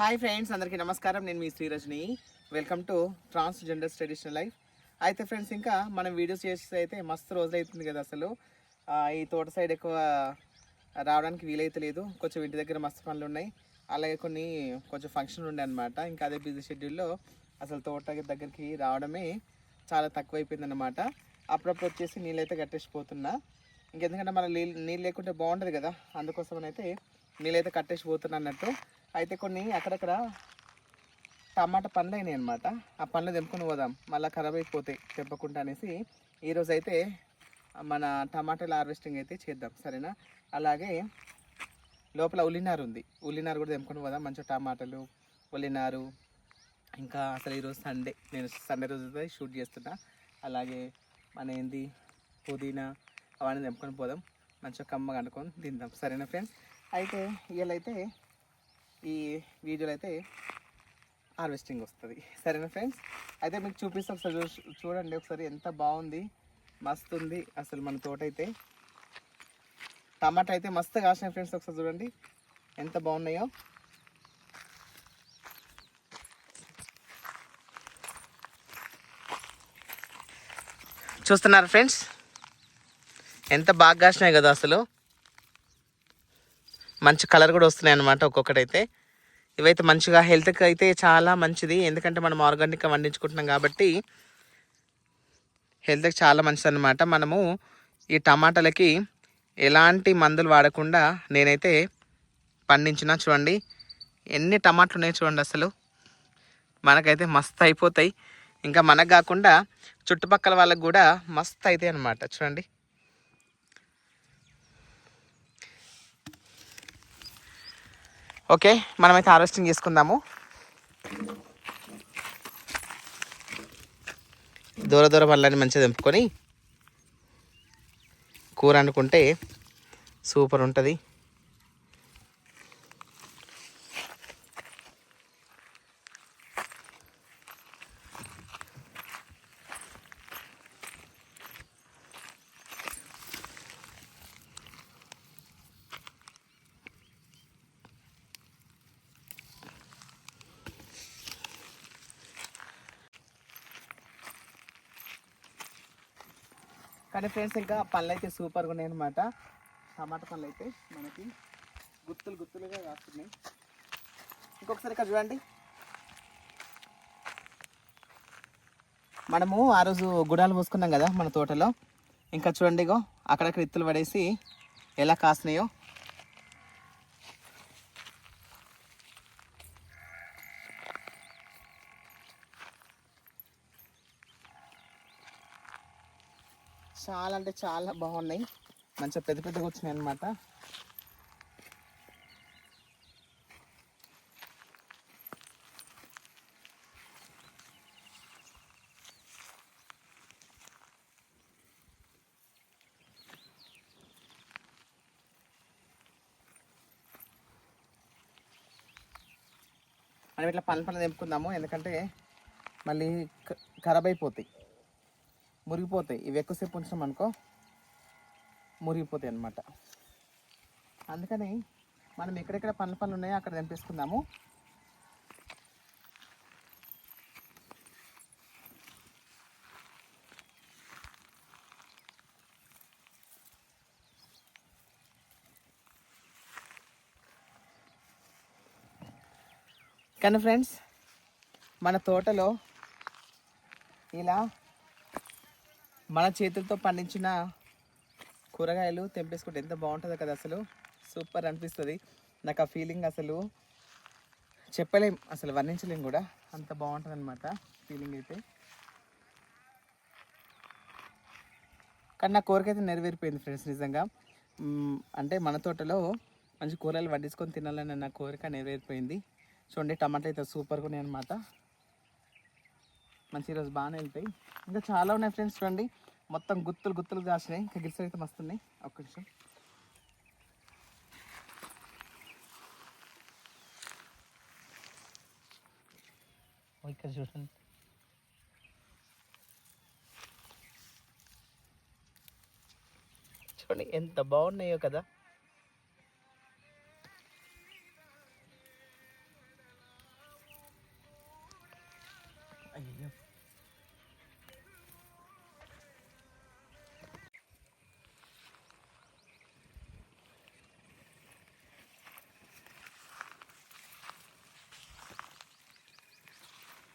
Hi friends అందరికీ నమస్కారం. నేను మీ Srirajani. Welcome to transgenders traditional life అయితే ఫ్రెండ్స్ ఇంకా మనం వీడియోస్ చేస్తే అయితే మస్తు రోజులు అవుతుంది కదా అసలు. ఈ తోట సైడ్ ఎక్కువ రావడానికి వీలైతే లేదు. కొంచెం ఇంటి దగ్గర మస్తు పనులు ఉన్నాయి. అలాగే కొన్ని కొంచెం ఫంక్షన్లు ఉండే అనమాట ఇంకా అదే బిజీ షెడ్యూల్లో అసలు తోట దగ్గరికి రావడమే చాలా తక్కువైపోయింది అనమాట అప్పుడప్పుడు వచ్చేసి నీళ్ళైతే కట్టేసిపోతున్నా. ఇంకెందుకంటే మన నీళ్ళు నీళ్ళు లేకుంటే బాగుంటుంది కదా. అందుకోసం అయితే నీళ్ళైతే కట్టేసిపోతున్నా అన్నట్టు. అయితే కొన్ని అక్కడక్కడ టమాటా పండ్లు అయినాయి అనమాట ఆ పండ్లు తెంపుకొని పోదాం. మళ్ళీ ఖరాబ్ అయిపోతాయి తెంపకుండా అనేసి ఈరోజు అయితే మన టమాటాల హార్వెస్టింగ్ అయితే చేద్దాం. సరేనా? అలాగే లోపల ఉల్లినారు ఉంది. ఉల్లినారు కూడా తెంపుకొని పోదాం. మంచిగా టమాటాలు ఉల్లినారు. ఇంకా అసలు ఈరోజు సండే. నేను సండే రోజు షూట్ చేస్తున్నా. అలాగే మన ఏంది పుదీనా అవన్నీ తెంపుకొని పోదాం. మంచిగా కమ్మ కనుక్కొని తిందాం. సరేనా ఫ్రెండ్స్? అయితే ఇవాళైతే ఈ వీడియోలో అయితే హార్వెస్టింగ్ వస్తుంది. సరేనా ఫ్రెండ్స్? అయితే మీకు చూపిస్తే ఒకసారి చూ- చూడండి ఒకసారి ఎంత బాగుంది మస్తు ఉంది అసలు మన తోట అయితే టమాటా అయితే మస్తు కాసినాయి ఫ్రెండ్స్ ఒకసారి చూడండి. ఎంత బాగున్నాయో. చూస్తున్నారు ఫ్రెండ్స్? ఎంత బాగా కాసినాయి కదా అసలు. మంచి కలర్ కూడా వస్తున్నాయి అనమాట ఒక్కొక్కటైతే. ఇవైతే మంచిగా హెల్త్కి అయితే చాలా మంచిది. ఎందుకంటే మనం ఆర్గానిక్గా పండించుకుంటున్నాం కాబట్టి హెల్త్కి చాలా మంచిది అనమాట మనము ఈ టమాటాలకి ఎలాంటి మందులు వాడకుండా నేనైతే పండించిన చూడండి. ఎన్ని టమాటాలు ఉన్నాయి చూడండి అసలు. మనకైతే మస్తు అయిపోతాయి. ఇంకా మనకు కాకుండా చుట్టుపక్కల వాళ్ళకు కూడా మస్తు అవుతాయి అనమాట చూడండి. ఓకే మనమైతే హార్వెస్టింగ్ చేసుకుందాము. దూర దూర పళ్ళని మంచిగా తెంపుకొని కూర అనుకుంటే సూపర్ ఉంటుంది. కానీ ఫ్రెండ్స్ ఇంకా పళ్ళు అయితే సూపర్గా ఉన్నాయి అనమాట టమాటా పళ్ళు అయితే మనకి గుత్తులు గుత్తులుగా కాస్తున్నాయి. ఇంకొకసారి ఇక్కడ చూడండి. మనము ఆ రోజు గుడాలు పోసుకున్నాం కదా మన తోటలో. ఇంకా చూడండి ఇగో అక్కడక్కడ ఇత్తులు పడేసి ఎలా కాస్తున్నాయో. చాలా అంటే చాలా బాగున్నాయి. మంచిగా పెద్ద పెద్దగా వచ్చినాయి అనమాట మనం ఇట్లా పని పని తెంపుకుందాము ఎందుకంటే మళ్ళీ ఖరాబ్ అయిపోతాయి. మురిగిపోతాయి. ఇవి ఎక్కువసేపు ఉంచాం అనుకో మురిగిపోతాయి అన్నమాట. అందుకని మనం ఎక్కడెక్కడ పనులు పనులు ఉన్నాయో అక్కడ తెంపేసుకుందాము. కానీ ఫ్రెండ్స్ మన తోటలో ఇలా మన చేతులతో పండించిన కూరగాయలు తెంపేసుకుంటే ఎంత బాగుంటుందో కదా అసలు. సూపర్ అనిపిస్తుంది. నాకు ఆ ఫీలింగ్ అసలు చెప్పలేం అసలు వర్ణించలేం కూడా. అంత బాగుంటుంది అనమాట ఫీలింగ్ అయితే. కానీ నా కోరిక అయితే నెరవేరిపోయింది ఫ్రెండ్స్ నిజంగా. అంటే మన తోటలో మంచి కూరలు వండించుకొని తినాలని నా కోరిక నెరవేరిపోయింది. చూడండి టమాటా అయితే సూపర్గా ఉన్నాయి అనమాట మంచి ఈరోజు బాగానే వెళ్తాయి ఇంకా చాలా ఉన్నాయి ఫ్రెండ్స్ చూడండి. మొత్తం గుత్తులు గుత్తులు కాసినాయి. ఇంకా గిట్స్ అయితే మస్తున్నాయి. ఒక్క నిమిషం. ఇక్కడ చూడండి. చూడండి ఎంత బాగున్నాయో కదా. అయ్యో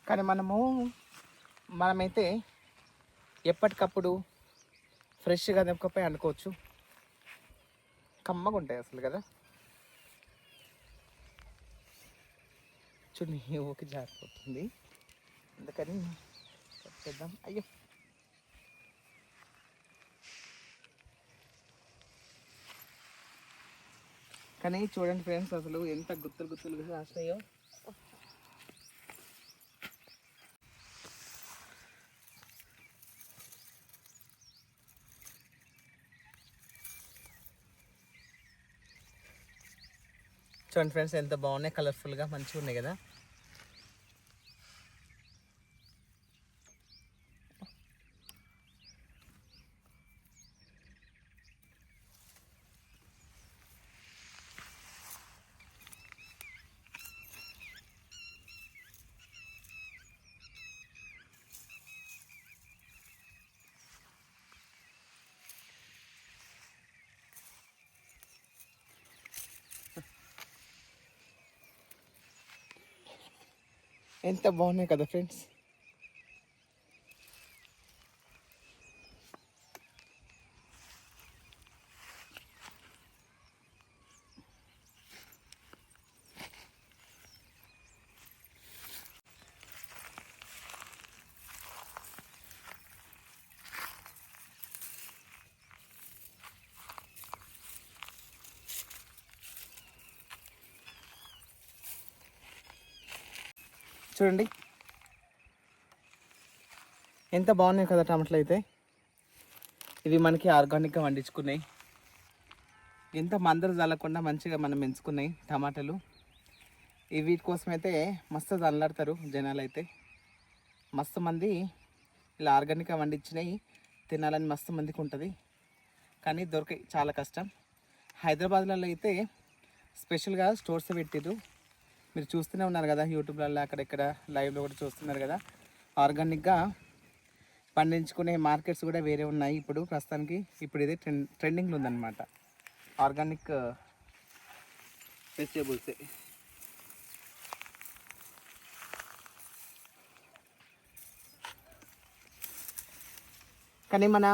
కానీ మనము మనమైతే ఎప్పటికప్పుడు ఫ్రెష్గా తెంపకపోయి అనుకోవచ్చు. కమ్మగా ఉంటాయి అసలు కదా. చూడండి ఓకే జారిపోతుంది. అందుకని చేద్దాం అయ్యో కానీ చూడండి ఫ్రెండ్స్ అసలు ఎంత గుత్తులు గుత్తులు రాసినాయో చూడండి ఫ్రెండ్స్ ఎంత బాగున్నాయి కలర్ఫుల్గా మంచిగా ఉన్నాయి కదా ఎంత బాగున్నాయి కదా ఫ్రెండ్స్. చూడండి. ఎంత బాగున్నాయి కదా టమాటాలు అయితే. ఇవి మనకి ఆర్గానిక్గా వండించుకున్నాయి. ఎంత మందరు చల్లకుండా మంచిగా మనం పెంచుకున్నాయి టమాటాలు. ఈ వీటి కోసం అయితే మస్తు చల్లాడతారు జనాలు అయితే మస్తు మంది ఇలా ఆర్గానిక్గా వండించినవి తినాలని మస్తు మందికి ఉంటుంది. కానీ దొరికాయి చాలా కష్టం. హైదరాబాద్లలో అయితే స్పెషల్గా స్టోర్స్ పెట్టిర్రు. మీరు చూస్తూనే ఉన్నారు కదా యూట్యూబ్లలో అక్కడెక్కడ లైవ్లో కూడా చూస్తున్నారు కదా. ఆర్గానిక్గా పండించుకునే మార్కెట్స్ కూడా వేరే ఉన్నాయి. ఇప్పుడు ప్రస్తుతానికి ఇప్పుడు ఇది ట్రెండ్ ట్రెండింగ్లో ఉందన్నమాట. Organic vegetables. కానీ మన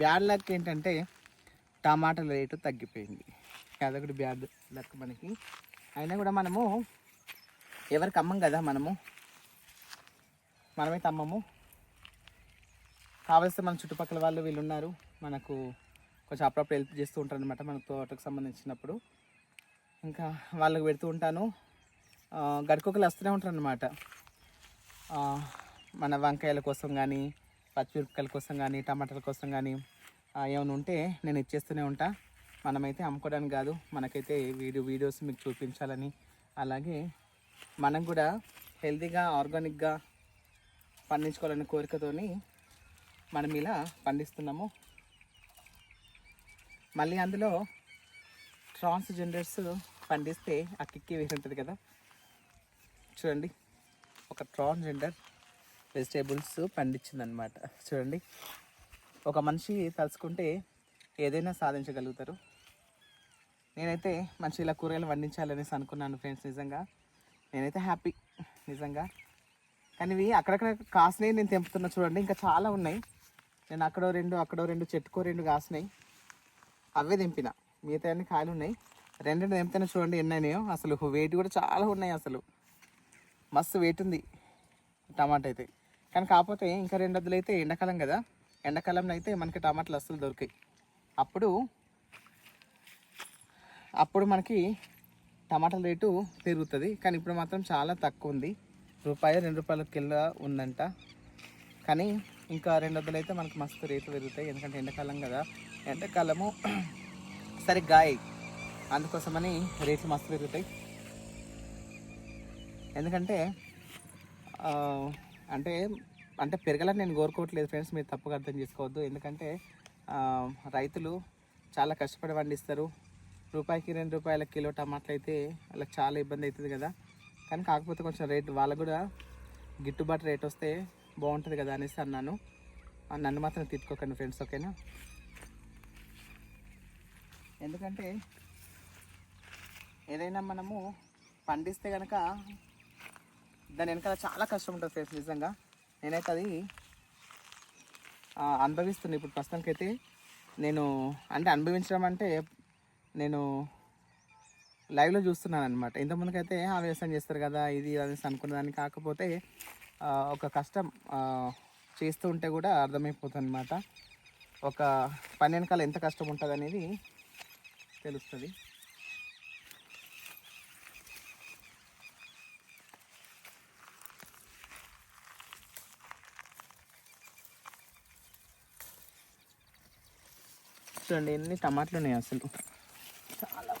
బ్యాడ్ లక్ ఏంటంటే టమాటాల రేటు తగ్గిపోయింది. అదొకటి బ్యాడ్ లక్ మనకి. అయినా కూడా మనము ఎవరికి అమ్మం కదా మనము? మనమైతే అమ్మము. కావలిస్తే మన చుట్టుపక్కల వాళ్ళు వీళ్ళు ఉన్నారు మనకు కొంచెం అప్పుడప్పుడు హెల్ప్ చేస్తూ ఉంటారు అనమాట మన తోటకు సంబంధించినప్పుడు. ఇంకా వాళ్ళకి పెడుతూ ఉంటాను. గడికొకలు వస్తూనే ఉంటారు అనమాట మన వంకాయల కోసం కానీ పచ్చిమిరపకాయల కోసం కానీ టమాటాల కోసం కానీ ఏమైనా ఉంటే నేను ఇచ్చేస్తూనే ఉంటా. మనమైతే అమ్ముకోవడానికి కాదు మనకైతే వీడియో వీడియోస్ మీకు చూపించాలని. అలాగే మనం కూడా హెల్తీగా ఆర్గానిక్గా పండించుకోవాలనే కోరికతోని మనం ఇలా పండిస్తున్నాము. మళ్ళీ అందులో ట్రాన్స్జెండర్స్ పండిస్తే ఆ కిక్కి వేసి ఉంటుంది కదా. చూడండి ఒక ట్రాన్స్జెండర్ వెజిటేబుల్స్ పండించిందనమాట చూడండి ఒక మనిషి తలుచుకుంటే ఏదైనా సాధించగలుగుతారు. నేనైతే మంచి ఇలా కూరగాయలు వండించాలనేసి అనుకున్నాను ఫ్రెండ్స్ నిజంగా. నేనైతే హ్యాపీ నిజంగా. కానీ ఇవి అక్కడక్కడ కాసినాయి నేను తెంపుతున్నా చూడండి ఇంకా చాలా ఉన్నాయి. నేను అక్కడో రెండు అక్కడో రెండు చెట్టుకో రెండు కాసినాయి. అవే తెంపిన. మిగతా అన్ని కాయలు ఉన్నాయి. రెండు రెండు తెంపితేనే చూడండి ఎన్ని అయినాయో. అసలు వెయిట్ కూడా చాలా ఉన్నాయి అసలు. మస్తు వెయిట్ ఉంది టమాటా అయితే. కానీ కాకపోతే ఇంకా రెండు వద్దులు అయితే ఎండాకాలం కదా. ఎండాకాలంలో అయితే మనకి టమాటాలు అస్సలు దొరికాయి. అప్పుడు అప్పుడు మనకి టమాటాల రేటు పెరుగుతుంది కానీ ఇప్పుడు మాత్రం చాలా తక్కువ ఉంది రూపాయి రెండు రూపాయల కిలో ఉందంట. కానీ ఇంకా రెండు వందలు అయితే మనకు మస్తు రేట్లు పెరుగుతాయి ఎందుకంటే ఎండాకాలం కదా. ఎండాకాలము సరిగ్గా గాయ. అందుకోసమని రేట్లు మస్తు పెరుగుతాయి. ఎందుకంటే అంటే అంటే పెరగాలని నేను కోరుకోవట్లేదు ఫ్రెండ్స్ మీరు తప్పుగా అర్థం చేసుకోవద్దు. ఎందుకంటే రైతులు చాలా కష్టపడి పండిస్తారు. రూపాయికి రెండు రూపాయల కిలో టమాటాలు అయితే వాళ్ళకి చాలా ఇబ్బంది అవుతుంది కదా. కానీ కాకపోతే కొంచెం రేటు వాళ్ళకు కూడా గిట్టుబాటు రేట్ వస్తే బాగుంటుంది కదా అనేసి అన్నాను. నన్ను మాత్రం తిట్టుకోకండి ఫ్రెండ్స్ ఓకేనా? ఎందుకంటే ఏదైనా మనము పండిస్తే కనుక దాని వెనకాల చాలా కష్టం ఉంటుంది ఫ్రెండ్స్ నిజంగా. నేనైతే అది అనుభవిస్తున్నాను ఇప్పుడు ప్రస్తుతానికైతే నేను అంటే అనుభవించడం అంటే నేను లైవ్లో చూస్తున్నాను అనమాట అయితే ఆ వ్యవసాయం చేస్తారు కదా ఇది అనేసి అనుకున్నదాన్ని కాకపోతే ఒక కష్టం చేస్తూ ఉంటే కూడా అర్థమైపోతుంది అనమాట ఒక పని వెనకాల ఎంత కష్టం ఉంటుంది అనేది తెలుస్తుంది. చూడండి ఎన్ని టమాటాలు ఉన్నాయి అసలు చాలా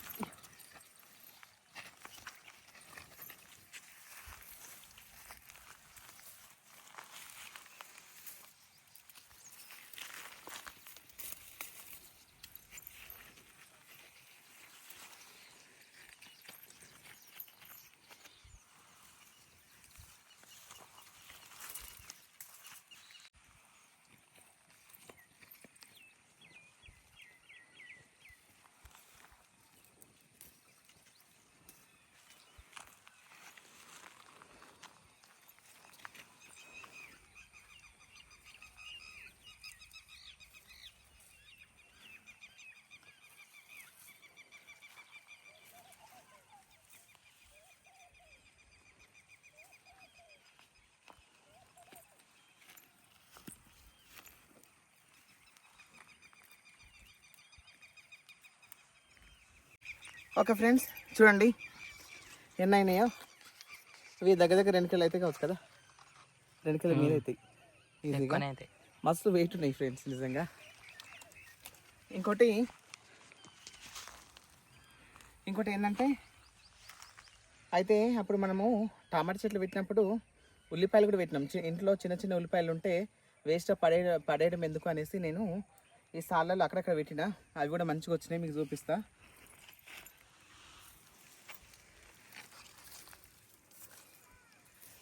ఓకే ఫ్రెండ్స్ చూడండి. ఎన్ని అయినాయో ఇవి దగ్గర దగ్గర రెండు కిలో అయితే కావచ్చు కదా? రెండు కిలో మీద అవుతాయి ఈజీగా మస్తు వెయిట్ ఉన్నాయి ఫ్రెండ్స్ నిజంగా. ఇంకోటి ఇంకోటి ఏంటంటే అయితే అప్పుడు మనము టమాటా చెట్లు పెట్టినప్పుడు ఉల్లిపాయలు కూడా పెట్టినాం. చి- ఇంట్లో చిన్న చిన్న ఉల్లిపాయలు ఉంటే వేస్ట్ పడే పడేయడం ఎందుకు అనేసి నేను ఈ సార్లలో అక్కడక్కడ పెట్టిన. అవి కూడా మంచిగా వచ్చినాయి మీకు చూపిస్తా.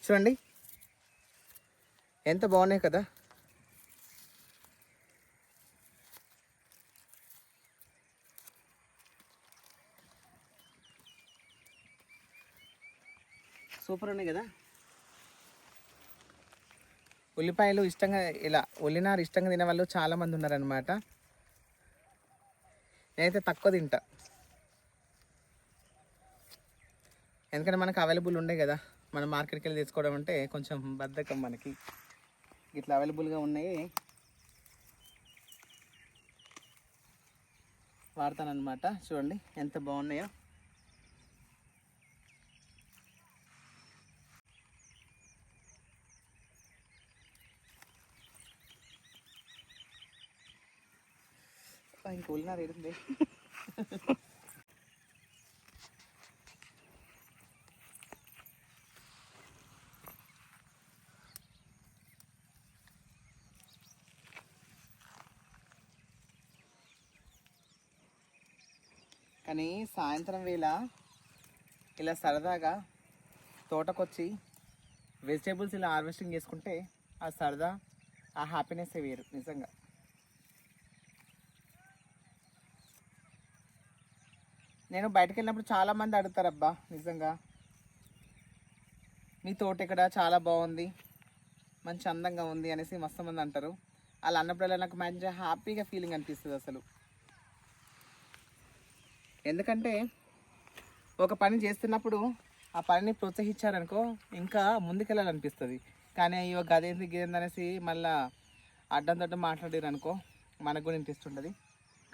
చూడండి. ఎంత బాగున్నాయి కదా. సూపర్ ఉన్నాయి కదా. ఉల్లిపాయలు ఇష్టంగా ఇలా ఉల్లినారు ఇష్టంగా తినే వాళ్ళు చాలామంది ఉన్నారనమాట నేనైతే తక్కువ తింటా. ఎందుకంటే మనకు అవైలబుల్ ఉండే కదా. మనం మార్కెట్కి వెళ్ళి తీసుకోవడం అంటే కొంచెం బద్ధకం మనకి. ఇట్లా అవైలబుల్గా ఉన్నాయి. వాడతానమాట చూడండి ఎంత బాగున్నాయో. ఇంక ఉల్లినారు ఏడుంది కానీ సాయంత్రం వేళ ఇలా సరదాగా తోటకొచ్చి వెజిటేబుల్స్ ఇలా హార్వెస్టింగ్ చేసుకుంటే ఆ సరదా ఆ హ్యాపీనెస్ వేరు నిజంగా. నేను బయటకు వెళ్ళినప్పుడు చాలామంది అడుగుతారబ్బా నిజంగా. మీ తోట ఇక్కడ చాలా బాగుంది మంచి అందంగా ఉంది అనేసి మస్తు మంది అంటారు. అలా అన్నప్పుడల్లా నాకు మంచి హ్యాపీగా ఫీలింగ్ అనిపిస్తుంది అసలు. ఎందుకంటే ఒక పని చేస్తున్నప్పుడు ఆ పనిని ప్రోత్సహించారనుకో ఇంకా ముందుకెళ్ళాలనిపిస్తుంది. కానీ అయ్యో గదేంది గిదేందనేసి అనేసి మళ్ళా అడ్డం తడ్డం మాట్లాడారు అనుకో మనకు కూడా ఇంట్రెస్ట్ ఉంటుంది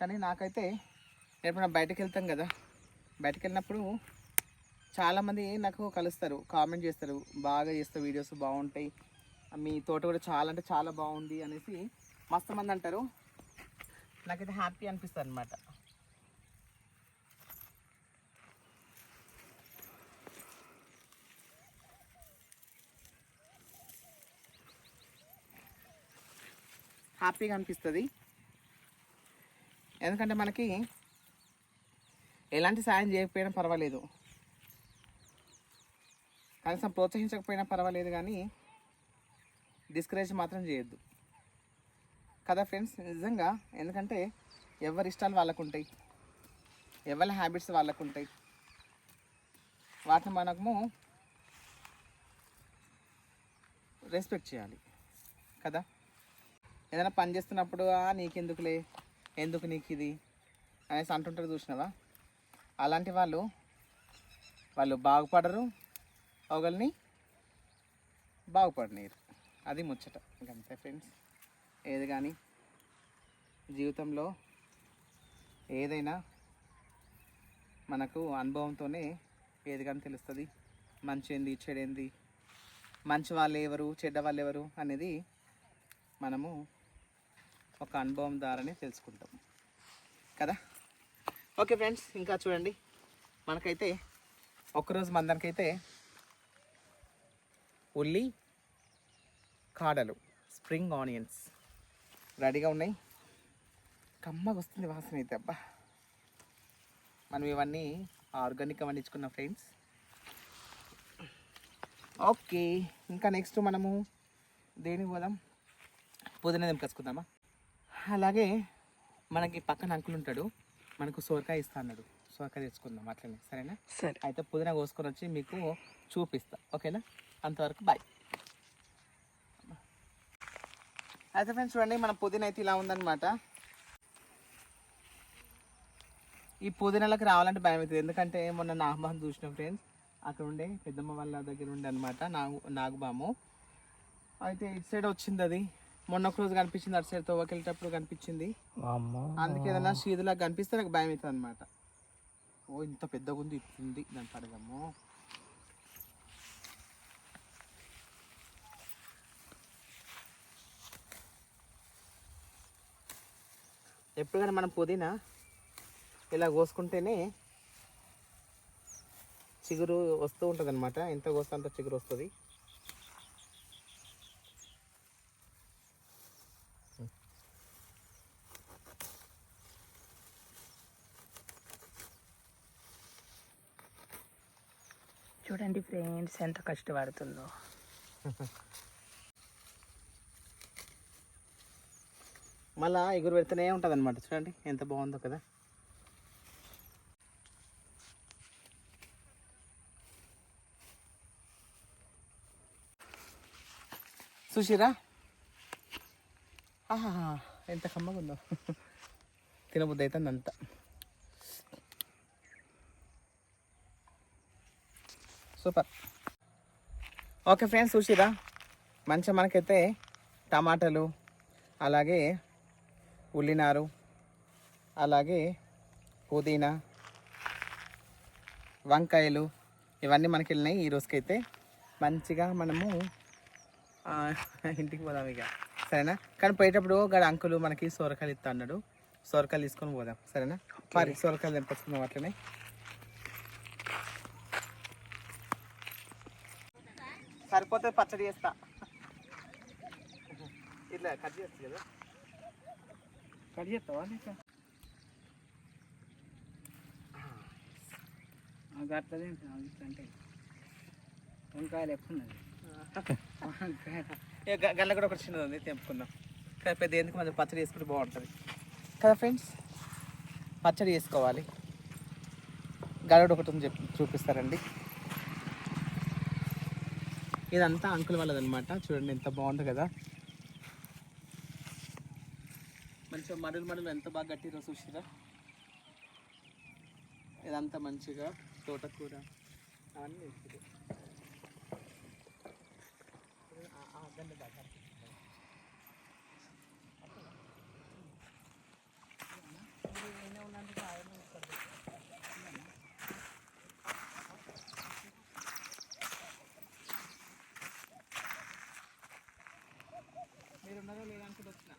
కానీ నాకైతే ఎప్పుడైనా బయటకు వెళ్తాం కదా బయటకు వెళ్ళినప్పుడు చాలామంది నాకు కలుస్తారు కామెంట్ చేస్తారు బాగా చేస్తారు వీడియోస్ బాగుంటాయి మీ తోట కూడా చాలా అంటే చాలా బాగుంది అనేసి మస్తు మంది అంటారు. నాకైతే హ్యాపీ అనిపిస్తుంది అనమాట హ్యాపీగా అనిపిస్తుంది. ఎందుకంటే మనకి ఎలాంటి సాయం చేయకపోయినా పర్వాలేదు. కనీసం ప్రోత్సహించకపోయినా పర్వాలేదు కానీ డిస్కరేజ్ మాత్రం చేయొద్దు. కదా ఫ్రెండ్స్? నిజంగా ఎందుకంటే ఎవరి ఇష్టాలు వాళ్ళకు ఉంటాయి ఎవరి హ్యాబిట్స్ వాళ్ళకు ఉంటాయి వాటిని మనము రెస్పెక్ట్ చేయాలి. కదా? ఏదైనా పని చేస్తున్నప్పుడు నీకెందుకులే? ఎందుకు నీకు ఇది అనేసి అంటుంటారు చూసినావా? అలాంటి వాళ్ళు వాళ్ళు బాగుపడరు ఒకరిని బాగుపడనీరు అది ముచ్చట. ఇంకంతే ఫ్రెండ్స్. ఏది కానీ జీవితంలో ఏదైనా మనకు అనుభవంతోనే ఏది కానీ తెలుస్తుంది. మంచి ఏంది చెడేంది మంచి వాళ్ళు ఎవరు చెడ్డ వాళ్ళు ఎవరు అనేది మనము ఒక అనుభవం ద్వారానే తెలుసుకుంటాం. కదా? ఓకే ఫ్రెండ్స్ ఇంకా చూడండి. మనకైతే ఒకరోజు మందరికైతే ఉల్లి కాడలు స్ప్రింగ్ ఆనియన్స్ రెడీగా ఉన్నాయి. కమ్మగా వస్తుంది వాసన అయితే అబ్బా. మనం ఇవన్నీ ఆర్గానిక్ వండించుకున్నాం ఫ్రెండ్స్. ఓకే ఇంకా నెక్స్ట్ మనము దేనికి పోదాం? పుదీనా దింపేసుకుందామా అలాగే మనకి పక్కన అంకుల్ ఉంటాడు. మనకు సోరకాయ ఇస్తా అన్నాడు. సోరకాయ తెచ్చుకుందాం అట్లనే సరేనా? సరే. అయితే పుదీనా కోసుకొని వచ్చి మీకు చూపిస్తా. ఓకేనా? అంతవరకు బాయ్. అయితే ఫ్రెండ్స్ చూడండి మన పుదీనా అయితే ఇలా ఉందన్నమాట. ఈ పుదీనాలకు రావాలంటే భయం అవుతుంది. ఎందుకంటే మొన్న నాగబాము చూసిన ఫ్రెండ్స్ అక్కడ ఉండే పెద్దమ్మ వాళ్ళ దగ్గర ఉండే అనమాట నాగు నాగబాము అయితే ఇటు సైడ్ వచ్చింది అది. మొన్న ఒక రోజు కనిపించింది అటు సైడ్ తవ్వకెళ్ళేటప్పుడు కనిపించింది. అందుకే ఏదైనా షీదులా కనిపిస్తే నాకు భయం అవుతుంది అనమాట ఓ ఇంత పెద్దగా ఉంది ఇట్లుంది దాని పడగమ్మో ఎప్పుడు కానీ మనం పుదీనా ఇలా కోసుకుంటేనే చిగురు వస్తూ ఉంటుంది అనమాట ఎంత కోస్తే అంత చిగురు వస్తుంది. చూడండి ఎంత కష్టపడుతుందో. మళ్ళా ఎగురు పెడుతూనే ఉంటుంది అనమాట చూడండి ఎంత బాగుందో కదా. చూసిరా ఆహా ఎంత కమ్మగా ఉందో తినబుద్ధి అవుతుంది అంతా. సూపర్. ఓకే ఫ్రెండ్స్ చూసిరా మంచిగా మనకైతే టమాటాలు అలాగే ఉల్లినారు అలాగే పుదీనా వంకాయలు ఇవన్నీ మనకి వెళ్ళినాయి. ఈ రోజుకైతే మంచిగా మనము ఇంటికి పోదాం ఇక. సరేనా? కానీ పోయేటప్పుడు గడ అంకులు మనకి సొరకాయలు ఇస్తా అన్నాడు. సొరకాయలు తీసుకొని పోదాం. సరేనా? మరి సొరకాయలు తెంపుకుందాం అట్లనే. సరిపోతే పచ్చడి చేస్తా. ఇట్లా కట్ చేస్తుంది కదా. కట్ చేస్తావా అట్లదే అంటే. వంకాయలు ఎప్పుడున్నది గల్ల కూడా ఒకటి చిన్నది ఉంది తెంపుకుందాం. కానీ పెద్ద ఎందుకు మనం పచ్చడి చేసుకుంటే బాగుంటుంది. కదా ఫ్రెండ్స్? పచ్చడి చేసుకోవాలి. గలడు ఒకటి చూపిస్తారండి. ఇదంతా అంకుల్ వాళ్ళదనమాట చూడండి ఎంత బాగుంది కదా. మంచిగా మడులు మడులు ఎంత బాగా గట్టిరో చూసిరా ఇదంతా మంచిగా తోటకూర. అవన్నీ ఉన్నారో లేదనుకుంటూ వచ్చిన.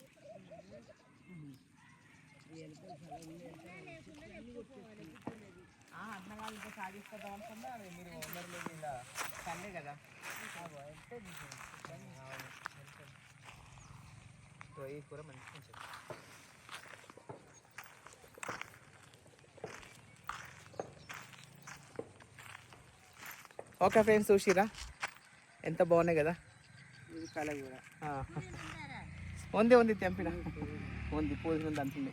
అన్న వాళ్ళు ఇంకా సాగిస్తుందాం అనుకున్నా మీరు లేదు ఇలా సండే కదా. ఈ కూర ఉంటుంది. ఓకే ఫ్రెండ్స్ చూసిరా ఎంత బాగున్నాయి కదా? ఇది కళ కూడా. ఆ. ఉంది ఉంది తెంపిన ఉంది పూజ ఉంది అంటుంది